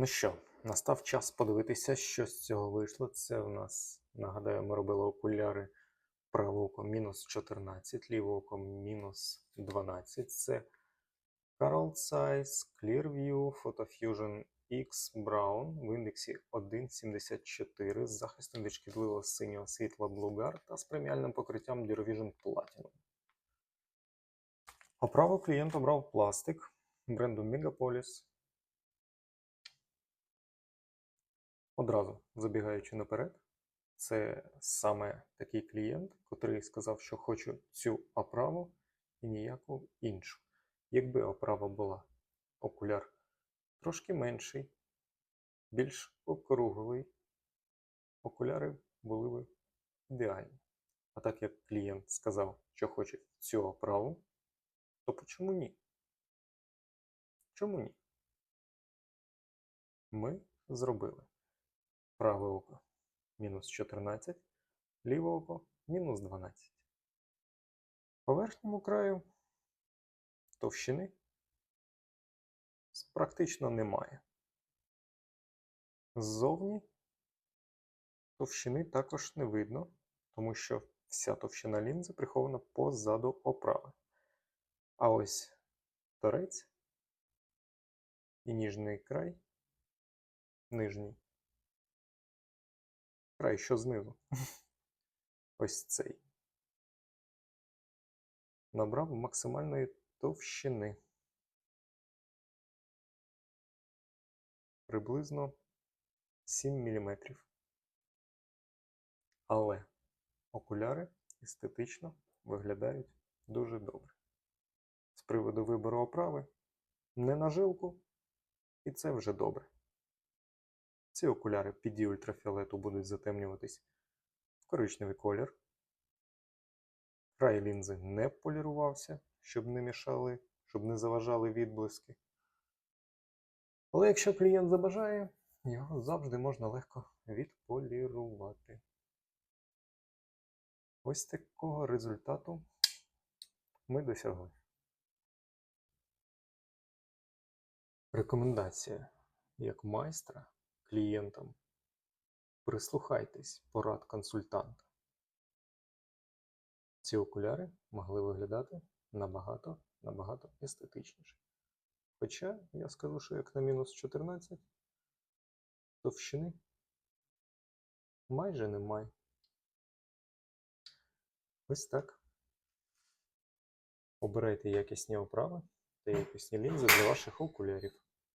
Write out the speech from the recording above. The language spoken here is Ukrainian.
Ну що, настав час подивитися, що з цього вийшло. Це у нас, нагадаю, ми робили окуляри праве мінус 14, ліве мінус 12. Це Carl Zeiss Clearview PhotoFusion X Brown в індексі 1.74 з захистом від шкідливого синього світла Blue та з преміальним покриттям Durovision Platinum. Оправу клієнт обрав пластик бренду Megapolis. Одразу забігаючи наперед, це саме такий клієнт, котрий сказав, що хочу цю оправу і ніяку іншу. Якби оправа була окуляр трошки менший, більш округлий, окуляри були б ідеальні. А так як клієнт сказав, що хоче цю оправу, то почому ні? Чому ні? Ми зробили праве око мінус 14, ліве око мінус 12. По верхньому краю товщини практично немає. Ззовні товщини також не видно, тому що вся товщина лінзи прихована позаду оправи. А ось торець і ніжний край, нижній край, що знизу. Ось цей. Набрав максимальної товщини. Приблизно 7 мм. Але окуляри естетично виглядають дуже добре. З приводу вибору оправи не на жилку, і це вже добре. Ці окуляри під дією ультрафіолету будуть затемнюватись в коричневий колір. Край лінзи не полірувався, щоб не мішали, щоб не заважали відблиски. Але якщо клієнт забажає, його завжди можна легко відполірувати. Ось такого результату ми досягли. Рекомендація як майстра клієнтам. Прислухайтесь порад консультанта. Ці окуляри могли виглядати набагато набагато естетичніше. Хоча я скажу, що як на мінус 14 товщини майже немає. Ось так. Обирайте якісні оправи та якісні лінзи для ваших окулярів.